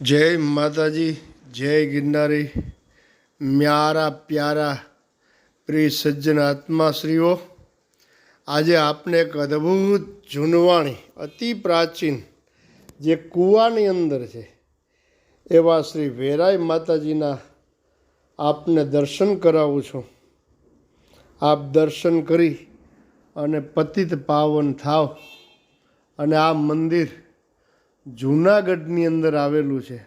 જય માતાજી, જય ગિરનારી, મ્યારા પ્યારા પ્રિય સજ્જન આત્માશ્રીઓ. આજે આપને એક અદ્ભુત જૂનવાણી, અતિ પ્રાચીન, જે કૂવાની અંદર છે, એવા શ્રી વેરાય માતાજીના આપને દર્શન કરાવું છું. આપ દર્શન કરી અને પતિત પાવન થાવ અને આ મંદિર જૂનાગઢની અંદર આવેલું છે.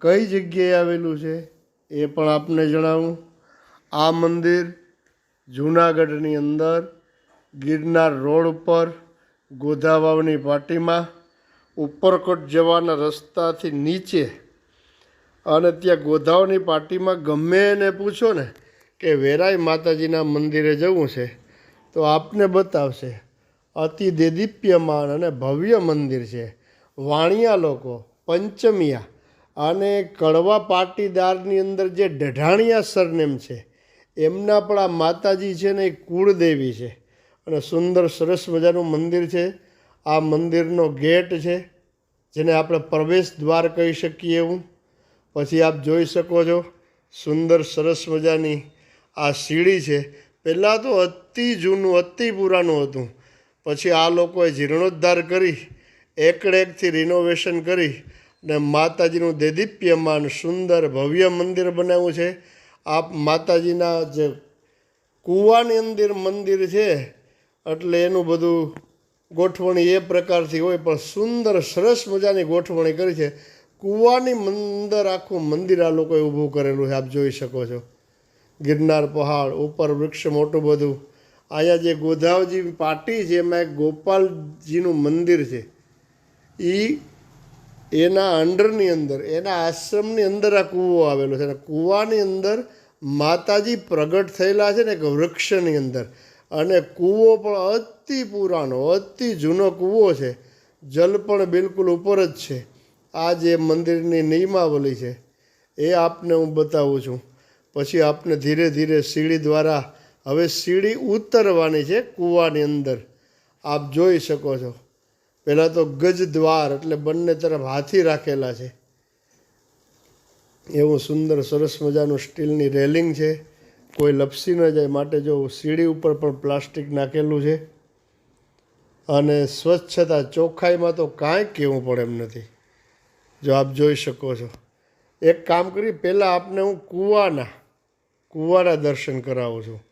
કઈ જગ્યાએ આવેલું છે એ પણ આપને જણાવું. આ મંદિર જૂનાગઢની અંદર ગિરનાર રોડ ઉપર ગોધાવાવની પાટીમાં ઉપરકોટ જવાના રસ્તાથી નીચે અને ત્યાં ગોધાવની પાટીમાં ગમે એને પૂછો ને કે વેરાય માતાજીના મંદિરે જવું છે, તો આપને બતાવશે. અતિ દેદીપ્યમાન અને ભવ્ય મંદિર છે. વાણિયા લોકો, પંચમિયા અને કડવા પાટીદારની અંદર જે ઢઢાણિયા સરનેમ છે, એમના પણ આ માતાજી છે ને એ કુળદેવી છે. અને સુંદર સરસ મજાનું મંદિર છે. આ મંદિરનો ગેટ છે, જેને આપણે પ્રવેશ દ્વાર કહી શકીએ એવું. પછી આપ જોઈ શકો છો, સુંદર સરસ મજાની આ સીડી છે. પહેલાં તો અતિ જૂનું, અતિ પુરાનું હતું. પછી આ લોકોએ જીર્ણોદ્ધાર કરી. એકડે એકથી રિનોવેશન કરી ને માતાજીનું દેદીપ્યમાન સુંદર ભવ્ય મંદિર બનાવ્યું છે. આ માતાજીના જે કૂવાની અંદર મંદિર છે, એટલે એનું બધું ગોઠવણી એ પ્રકારથી હોય, પણ સુંદર સરસ મજાની ગોઠવણી કરી છે. કૂવાની અંદર આખું મંદિર આ લોકોએ ઊભું કરેલું છે, આપ જોઈ શકો છો. ગિરનાર પહાડ, ઉપર વૃક્ષ મોટું બધું. અહીંયા જે ગોધાવજી પાટી છે, એમાં એક ગોપાલજીનું મંદિર છે. એ એના અંડરની અંદર, એના આશ્રમની અંદર આ કૂવો આવેલો છે. અને કૂવાની અંદર માતાજી પ્રગટ થયેલા છે ને એક વૃક્ષની અંદર. અને કૂવો પણ અતિ પુરાણો અતિ જૂનો કૂવો છે. જલ પણ બિલકુલ ઉપર જ છે. આ જે મંદિરની નિયમાવલી છે, એ આપને હું બતાવું છું. પછી આપને ધીરે ધીરે સીડી દ્વારા, હવે સીડી ઉતરવાની છે કૂવાની અંદર. આપ જોઈ શકો છો. પહેલાં તો ગજ દ્વાર એટલે બંને તરફ હાથી રાખેલા છે. એવું સુંદર સરસ મજાનું સ્ટીલની રેલિંગ છે. કોઈ લપસી ન જાય, માટે જો સીડી ઉપર પણ પ્લાસ્ટિક નાખેલું છે. અને સ્વચ્છતા ચોખ્ખાઈમાં તો કાંઈ કહેવું પડે એમ નથી. જો આપ જોઈ શકો છો. એક કામ કરી, પહેલાં આપને હું કૂવાના કૂવાના દર્શન કરાવું છું.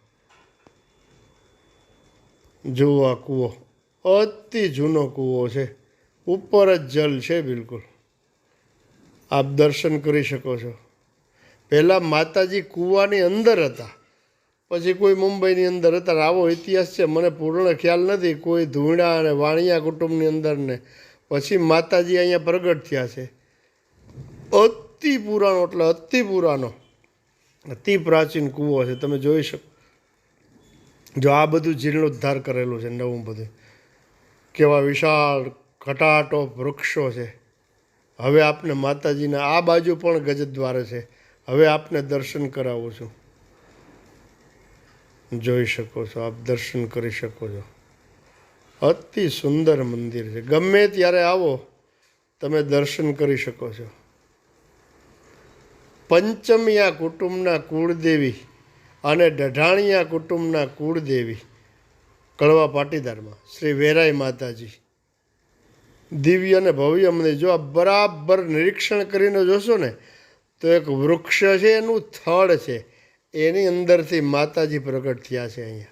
જુઓ આ કૂવો. અતિ જૂનો કૂવો છે. ઉપર જ જલ છે બિલકુલ. આપ દર્શન કરી શકો છો. પહેલાં માતાજી કૂવાની અંદર હતા. પછી કોઈ મુંબઈની અંદર હતા. આવો ઇતિહાસ છે, મને પૂર્ણ ખ્યાલ નથી. કોઈ ધૂણા અને વાણિયા કુટુંબની અંદર ને પછી માતાજી અહીંયા પ્રગટ થયા છે. અતિ પુરાણો, એટલે અતિ પુરાણો. અતિ પ્રાચીન કૂવો છે. તમે જોઈ શકો. જો આ બધું જીર્ણોદ્ધાર કરેલું છે, નવું બધું. કેવા વિશાળ ઘટાટો વૃક્ષો છે. હવે આપને માતાજીના આ બાજુ પણ ગજદ્વાર છે. હવે આપને દર્શન કરાવું છું. જોઈ શકો છો, આપ દર્શન કરી શકો છો. અતિ સુંદર મંદિર છે. ગમે ત્યારે આવો, તમે દર્શન કરી શકો છો. પંચમિયા કુટુંબના કુળદેવી અને ડઢાણિયા કુટુંબના કુળદેવી કળવા પાટીદારમાં, શ્રી વેરાઈ માતાજી. દિવ્ય અને ભવ્ય મંદિર જો આ બરાબર નિરીક્ષણ કરીને જોશો ને, તો એક વૃક્ષ છે, એનું થળ છે. એની અંદરથી માતાજી પ્રગટ થયા છે અહીંયા.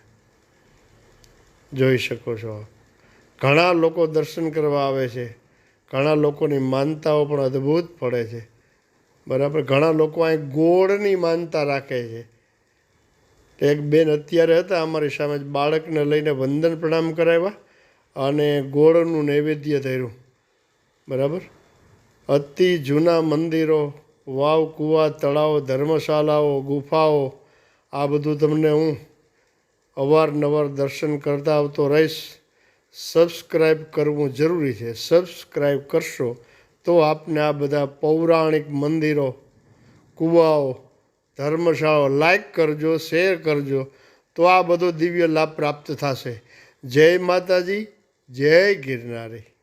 જોઈ શકો છો. ઘણા લોકો દર્શન કરવા આવે છે. ઘણા લોકોની માનતાઓ પણ અદ્ભુત પડે છે. બરાબર, ઘણા લોકો અહીં ગોળની માનતા રાખે છે. એક બેન અત્યારે હતા, અમારી સામે બાળકને લઈને વંદન પ્રણામ કરાવ્યા અને ગોળનું નૈવેદ્ય ધર્યું. બરાબર? અતિ જૂના મંદિરો, વાવ, કૂવા, તળાવો, ધર્મશાળાઓ, ગુફાઓ, આ બધું તમને હું અવારનવાર દર્શન કરતા આવતો રહીશ. સબસ્ક્રાઈબ કરવું જરૂરી છે. સબસ્ક્રાઈબ કરશો તો આપને આ બધા પૌરાણિક મંદિરો, કૂવાઓ ધર્મશાળાઓ લાઈક કરજો શેર કરજો, તો આ બધો દિવ્ય લાભ પ્રાપ્ત થશે. જય માતાજી, જય ગિરનારી.